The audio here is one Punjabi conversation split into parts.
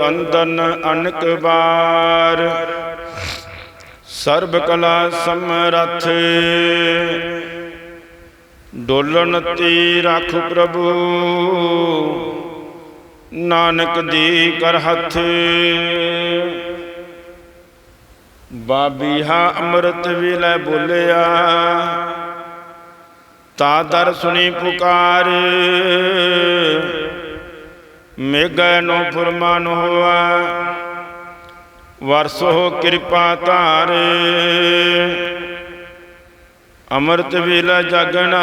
ਬੰਦਨ ਅਨਕ ਬਾਰ। ਸਰਬ ਕਲਾ ਸਮਰਥ। ਡੋਲਨ ਤੀ ਰਖ ਪ੍ਰਭੂ। ਨਾਨਕ ਦੀ ਕਰ ਹੱਥ। ਬਾਬੀਹਾ ਅੰਮ੍ਰਿਤ ਵਿਲੇ ਬੋਲਿਆ, ਤਾ ਦਰ ਸੁਣੀ ਪੁਕਾਰ। ਮੇਗੈ ਨੋ ਫੁਰਮਾਨ ਹੋਆ, ਵਰਸੋ ਕਿਰਪਾ ਧਾਰ। ਅੰਮ੍ਰਿਤ ਵੇਲਾ ਜਾਗਣਾ,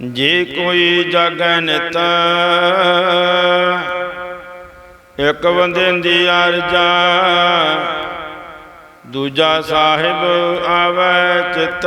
ਜੇ ਕੋਈ ਜਾਗੈ ਨਿਤ, ਇੱਕ ਬੰਦੇ ਦੀ ਅਰਜਾ ਦੂਜਾ ਸਾਹਿਬ ਆਵੈ ਚਿਤ।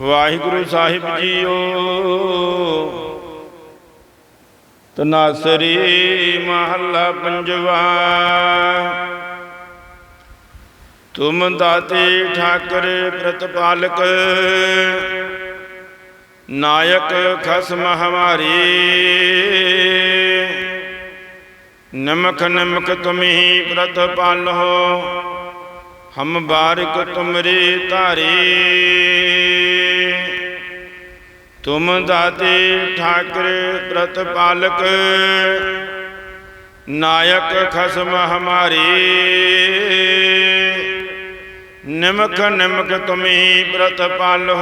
ਵਾਹਿਗੁਰੂ ਸਾਹਿਬ ਜੀਓ। ਤਨਾਸਰੀ ਮਹੱਲਾ ਪੰਜਵਾ। ਤੁਮ ਦਾਤੇ ਠਾਕਰ ਪ੍ਰਤਪਾਲਕ, ਨਾਇਕ ਖਸਮ ਹਮਾਰੀ ਨਮਕ ਨਮਕ ਤੁਮਹੀ ਪ੍ਰਤਪਾਲੋ ਹਮ ਬਾਰਿਕ ਤੁਮਰੀ ਧਾਰੀ। ਤੁਮ ਦਾਤੇ ਠਾਕਰ ਪ੍ਰਤਪਾਲਕ ਨਾਇਕ ਖਸਮ ਹਮਾਰੀ। ਨਿਮਕ ਨਿਮਕ ਤੁਮਹੀ ਪ੍ਰਤਪਾਲੋ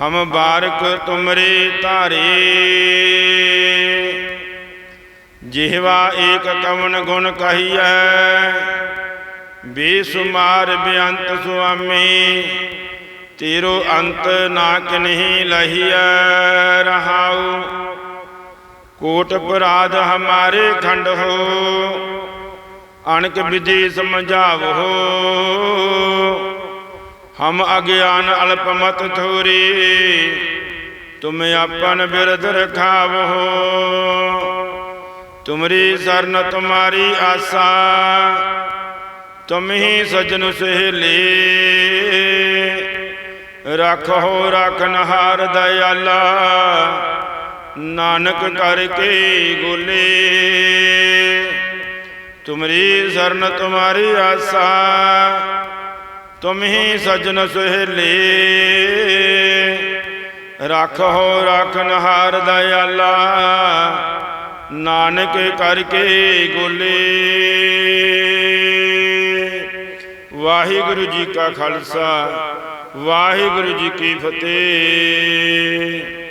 ਹਮ ਬਾਰਕ ਤੁਮਰੇ ਧਾਰੇ। ਜਿਹਵਾ ਏਕ ਕਵਨ ਗੁਣ ਕਹੀਐ, ਬੇਸੁਮਾਰ ਬੇਅੰਤ ਸੁਆਮੀ। ਤੇਰੋ ਅੰਤ ਨਾ ਕਿਨਹੀ ਲਹੀਐ ਰਹਾਉ। ਕੋਟ ਅਪਰਾਧ ਹਮਾਰੇ ਖੰਡ ਹੋ। ਅਣਕ ਵਿਧੀ ਸਮਝਾਵੋ। ਹਮ ਅਗਿਆਨ ਅਲਪਮਤ ਥੋਰੀ। ਤੁਮ ਆਪਨ ਬਿਰਧ ਰਖਾਵੋ। ਤੁਮਰੀ ਸਰਨ ਤੁਮਾਰੀ ਆਸਾ। ਤੁਮ ਹੀ ਸਜਨ ਸਹੇਲੀ। ਰੱਖੋ ਰਖਨਹਾਰ ਦਇਆਲਾ, ਨਾਨਕ ਕਰਕੇ ਗੋਲੇ। ਤੁਮਰੀ ਸਰਨ ਤੁਮਾਰੀ ਆਸਾ ਤੁਮ ਹੀ ਸਜਨ ਸੁਹੇਲੇ। ਰੱਖੋ ਰਖਨਹਾਰ ਦਇਆਲਾ, ਨਾਨਕ ਕਰਕੇ ਗੋਲੇ। ਵਾਹਿਗੁਰੂ ਜੀ ਕਾ ਖਾਲਸਾ। ਵਾਹਿਗੁਰੂ ਜੀ ਕੀ ਫਤਿਹ।